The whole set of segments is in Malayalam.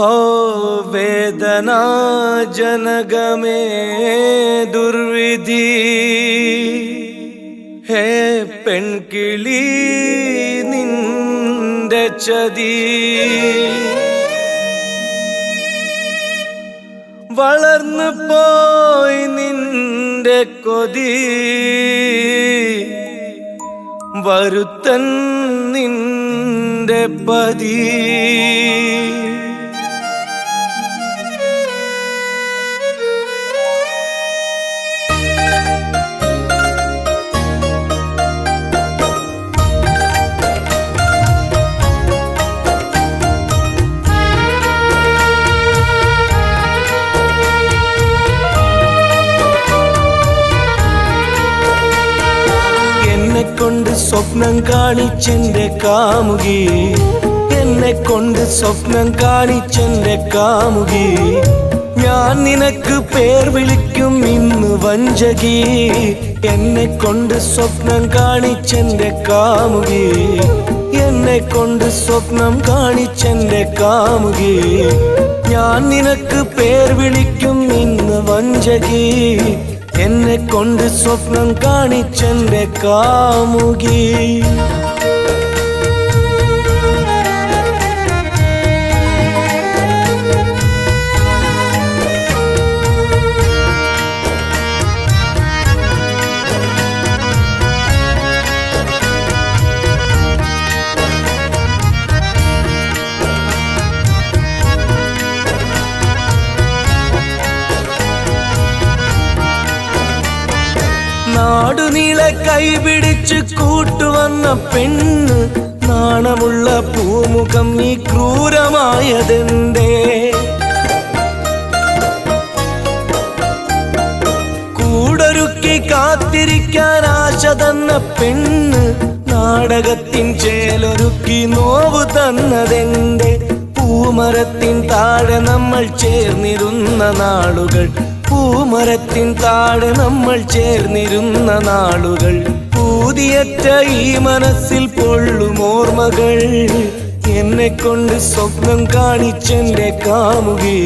Oh. വേദനാ ജനകമേ ദുർവിധി ഹേ പെൺകിളി നിന്റെ ചതി വളർന്നു പോയി നിന്റെ കൊതി. വരുത്തൻ നിന്റെ പതി. സ്വപ്നം കാണിച്ചെന്റെ കാമുകി. എന്നെ കൊണ്ട് സ്വപ്നം കാണിച്ചെന്റെ കാമുകി. ഞാൻ നിനക്ക് പേർ വിളിക്കും ഇന്ന് വഞ്ചകി. എന്നെ കൊണ്ട് സ്വപ്നം കാണിച്ചെന്റെ കാമുകി. എന്നെ കൊണ്ട് സ്വപ്നം കാണിച്ചെന്റെ കാമുകി. ഞാൻ നിനക്ക് പേർ വിളിക്കും ഇന്ന് വഞ്ചകി. എന്നെ കൊണ്ട് സ്വപ്നം കാണിച്ചെന്റെ കാമുകി നാടുനീളെ കൈപിടിച്ച് കൂട്ടുവന്ന പെണ്ണ് നാണമുള്ള പൂമുഖം ഈ ക്രൂരമായതെന്തേ? കൂടൊരുക്കി കാത്തിരിക്കാൻ ആശ തന്ന പെണ്ണ് നാടകത്തിൻ ചേലൊരുക്കി നോവ് തന്നതെന്റെ പൂമരത്തിൻ താഴെ നമ്മൾ ചേർന്നിരുന്ന നാളുകൾ പൂമരത്തിൻ താഴെ നമ്മൾ ചേർന്നിരുന്ന നാളുകൾ. പൂതിയറ്റ ഈ മനസ്സിൽ പൊള്ളും ഓർമ്മകൾ. എന്നെ കൊണ്ട് സ്വപ്നം കാണിച്ചെന്റെ കാമുകി.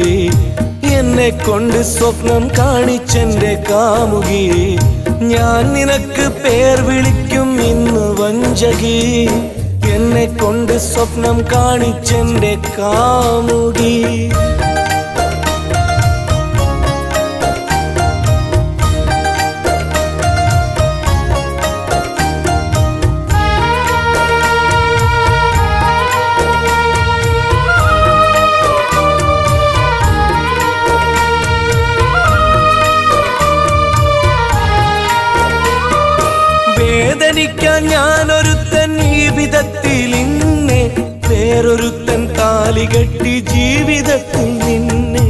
എന്നെ കൊണ്ട് സ്വപ്നം കാണിച്ചെന്റെ കാമുകി. ഞാൻ നിനക്ക് പേർ വിളിക്കും ഇന്ന് വഞ്ചകി. എന്നെ കൊണ്ട് സ്വപ്നം കാണിച്ചെന്റെ കാമുകി. വേദനിക്കാൻ ഞാനൊരുത്തൻ ഈ വിധത്തിൽ ഇന്നെ വേറൊരുത്തൻ താലി കെട്ടി ജീവിതത്തിൽ നിന്നെ.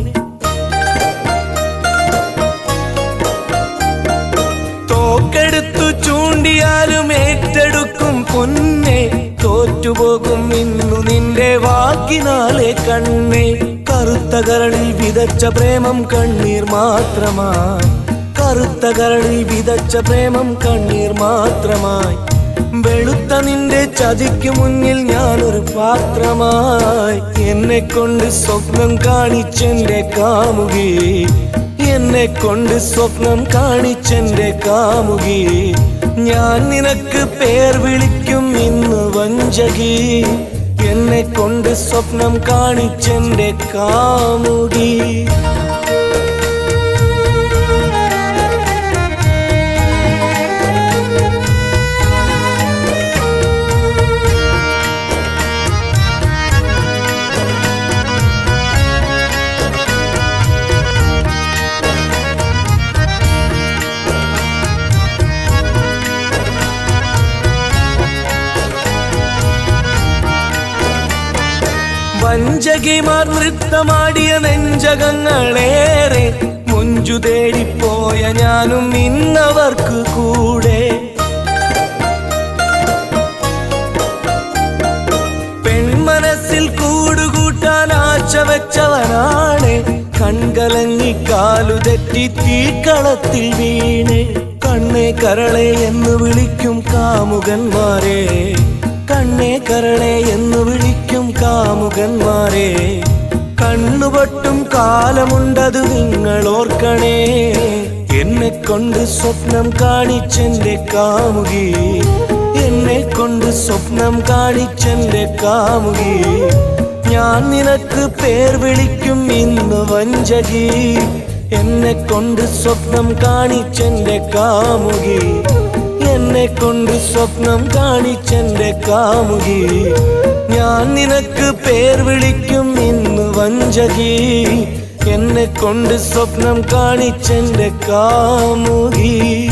തോക്കെടുത്തു ചൂണ്ടിയാലും ഏറ്റെടുക്കും പൊന്നെ തോറ്റുപോകും ഇന്നു നിന്റെ വാക്കിനാലെ കണ്ണേ. കറുത്ത കരളിൽ വിതച്ച പ്രേമം കണ്ണീർ മാത്രമായി. കറുത്ത കരളിൽ വിതച്ച പ്രേമം കണ്ണീർ മാത്രമായി. വെളുത്ത നിന്റെ ചതിക്കു മുന്നിൽ ഞാനൊരു പാത്രമായി. എന്നെ കൊണ്ട് സ്വപ്നം കാണിച്ചെന്റെ കാമുകി. എന്നെ കൊണ്ട് സ്വപ്നം കാണിച്ചെന്റെ കാമുകി. ഞാൻ നിനക്ക് പേർ വിളിക്കും ഇന്ന് വഞ്ചകി. എന്നെ കൊണ്ട് സ്വപ്നം കാണിച്ചെന്റെ കാമുകി. വഞ്ചകിമാർ നൃത്തമാടിയ നെഞ്ചകങ്ങളേറെ മുഞ്ചു തേടിപ്പോയ ഞാനും ഇന്നവർക്ക് കൂടെ. പെൺമനസ്സിൽ കൂടുകൂട്ടാൻ ആച്ച വെച്ചവനാണ്. കൺകലങ്ങി കാലു തെറ്റി തീക്കളത്തിൽ വീണ്. കണ്ണേ കരളെ എന്ന് വിളിക്കും കാമുകന്മാരെ. കണ്ണേ കരളെ എന്ന് വിളിക്കും കാമുകന്മാരെ കണ്ണുപൊട്ടും കാലമുണ്ടത് നിങ്ങൾ ഓർക്കണേ എന്നെ കൊണ്ട് സ്വപ്നം കാണിച്ചെന്റെ കാമുകി എന്നെ കൊണ്ട് സ്വപ്നം കാണിച്ചെന്റെ കാമുകി. ഞാൻ നിനക്ക് പേർ വിളിക്കും ഇന്ന് വഞ്ചകി എന്നെ കൊണ്ട് സ്വപ്നം കാണിച്ചെന്റെ കാമുകി. എന്നെ കൊണ്ട് സ്വപ്നം കാണിച്ചെന്റെ കാമുകി. ഞാൻ നിനക്ക് പേർ വിളിക്കും ഇന്ന് വഞ്ചകി. എന്നെ കൊണ്ട് സ്വപ്നം കാണിച്ചെന്റെ കാമുകി.